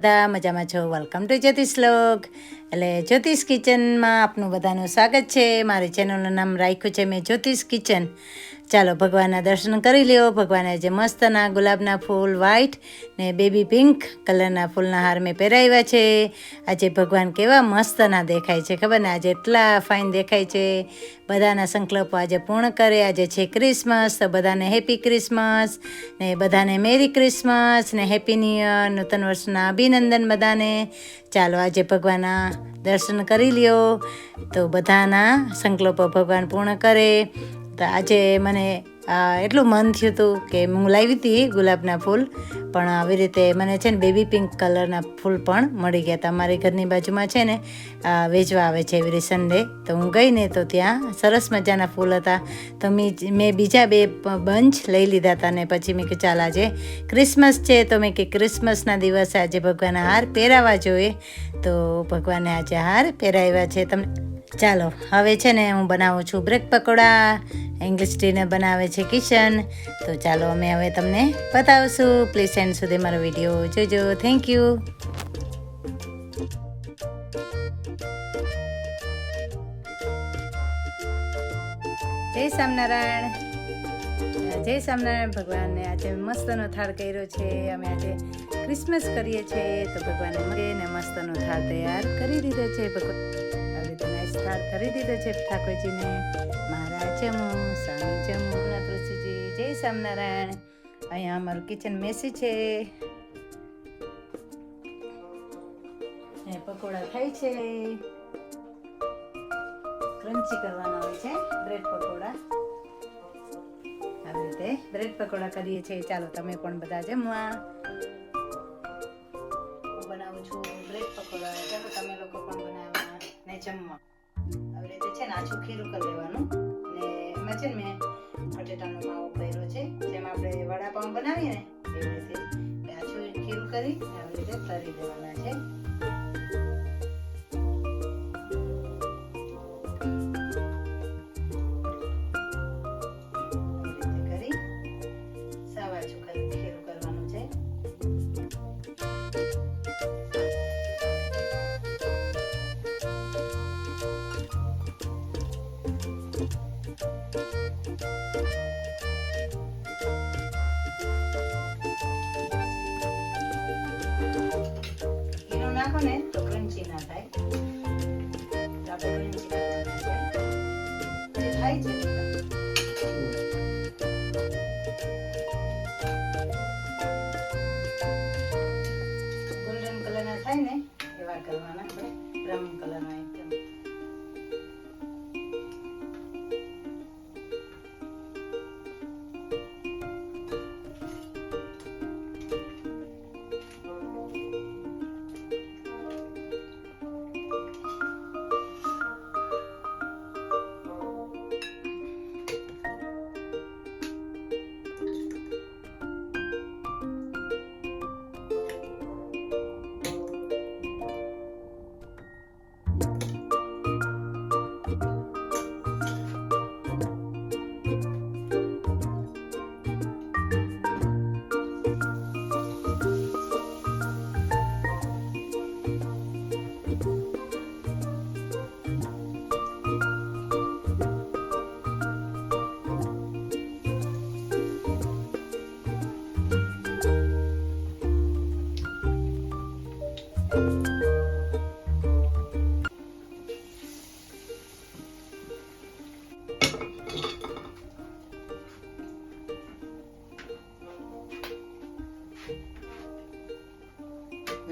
બધા મજામાં છો. વેલકમ ટુ જ્યોતિષ લોક. એટલે જ્યોતિષ કિચનમાં આપનું બધાનું સ્વાગત છે. મારી ચેનલનું નામ રાખ્યું છે. મેં જ્યોતિષ કિચન. ચાલો ભગવાનના દર્શન કરી લ્યો. ભગવાને જે મસ્તના ગુલાબના ફૂલ વ્હાઈટ ને બેબી પિંક કલરના ફૂલના હાર મેં પહેરાવ્યા છે. આજે ભગવાન કેવા મસ્તના દેખાય છે ખબર ને? આજે એટલા ફાઇન દેખાય છે. બધાના સંકલ્પો આજે પૂર્ણ કરે. આજે છે ક્રિસમસ તો બધાને હેપી ક્રિસમસ ને બધાને મેરી ક્રિસમસ ને હેપી ન્યુ યર નૂતન વર્ષના અભિનંદન બધાને. ચાલો આજે ભગવાનના દર્શન કરી લ્યો. તો બધાના સંકલ્પો ભગવાન પૂર્ણ કરે. તો આજે મને એટલું મન થયું હતું કે હું લાવી હતી ગુલાબના ફૂલ, પણ આવી રીતે મને છે ને બેબી પિંક કલરના ફૂલ પણ મળી ગયા હતા. અમારી ઘરની બાજુમાં છે ને વેચવા આવે છે એવરી સન્ડે તો હું ગઈ ને તો ત્યાં સરસ મજાના ફૂલ હતા. તો મેં મેં બીજા બે બંચ લઈ લીધા હતા ને પછી મેં કે ચાલ આજે ક્રિસમસ છે, તો મેં કે ક્રિસમસના દિવસે આજે ભગવાનના હાર પહેરાવા જોઈએ. તો ભગવાને આજે હાર પહેરાવ્યા છે. તમને, ચાલો, હવે છે ને હું બનાવું છું બ્રેક પકોડા ઇંગ્લિશ ડિનર બનાવે છે કિશન. તો ચાલો અમે હવે તમને બતાવશું. પ્લીઝ એન્ડ સુધી મારો વીડિયો જોજો. થેન્ક યુ જય સ્વામિનારાયણ. જય સ્વામિનારાયણ ભગવાનને આજે મસ્તનો થાળ કર્યો છે. અમે આજે ક્રિસમસ કરીએ છીએ તો ભગવાને મળે ને મસ્તનો થાળ તૈયાર કરી દીધો છે. ભગવાન નાઈસ કરી દીધો છે ઠાકોરજીને. મારા જમો, સ્વામી જમો. ના તુલસીજી, જય સ્વામિનારાયણ. અહીંયા અમારું કિચન મેસી છે. પકોડા થાય છે. ક્રન્ચી કરવાના હોય છે બ્રેડ પકોડા. આવી રીતે બ્રેડ પકોડા કરીએ છીએ. ચાલો, તમે પણ બધા જમવા. બનાવું છું બ્રેડ પકોડા. ચાલો, તમે લોકો પણ બનાવવા ને જમવા. આવી જે છે ને આછું ખીરું કરી લેવાનું. ને એમાં છે ને મેં બટેટાનો માવો કર્યો છે, જેમ આપણે વડાપાઉં બનાવીએ ને એવી રીતે આછું ખીરું કરી આવી રીતે તરી દેવાના છે. નાખો ને તો ક્રન્ચી ના થાય. આપણે ક્રન્ચી એ થાય છે.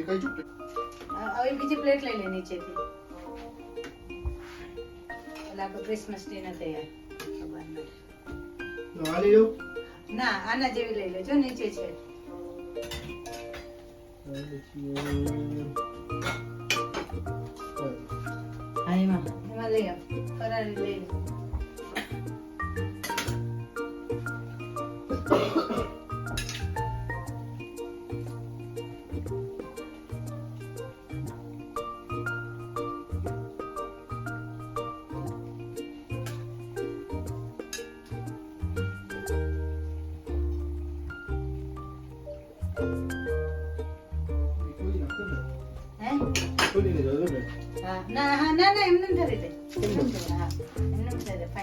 કઈ ચૂક હવે બીજી પ્લેટ લઈ લે નીચેથી એટલે આપણું ક્રિસમસ ડિનર તૈયાર. આ લઈ લો. ના આના જેવી લઈ લેજો નીચે છે. હા એમાં. એમાં. લઈ આવ. લઈ લો ખોલીને જાઓ, જો ને. હા ના હા ના ના એમને ધરી દે એમને ધરી દે,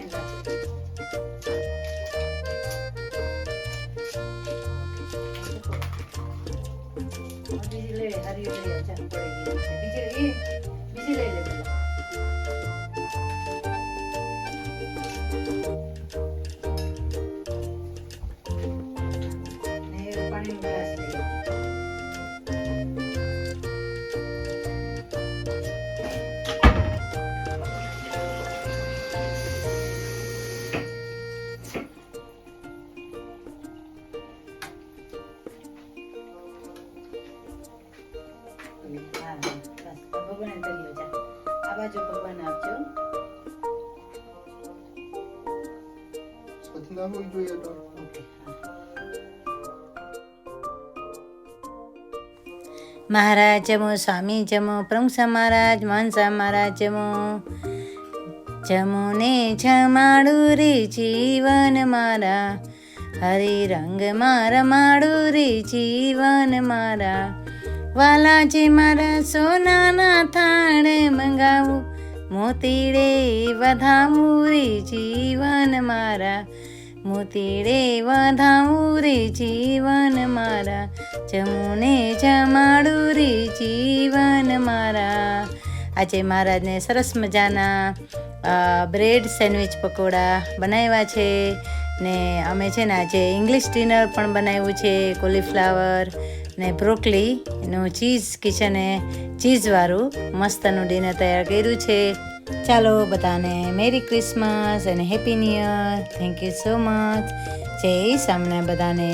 ભગવાનને ધરી લો, જા. આ બાજુ ભગવાન આપજો ના હોવી જોઈએ તો. મહારાજ જમો સ્વામી જમો પ્રમુખ મહારાજ મહંસા મહારાજ જમો. જમો ને જમાડું રે જીવન મારા. હરે રંગ મારા માડું રે જીવન મારા. વાલાજી મારા સોનાના થાળ મંગાવું. મોતીડે વધાવું રે જીવન મારા. મોતીડે વધાવું રે જીવન મારા. જમુને જમાડું રે જીવન મારા. આજે મહારાજને સરસ મજાના બ્રેડ સેન્ડવિચ પકોડા બનાવ્યા છે ને અમે છે ને આજે ઇંગ્લિશ ડિનર પણ બનાવ્યું છે, કોલીફ્લાવર ને બ્રોકલી એનું ચીઝ કિચને ચીઝવાળું મસ્તનું ડિનર તૈયાર કર્યું છે. ચાલો બધાને મેરી ક્રિસમસ અને happy new year thank you so much જય સામને બધાને.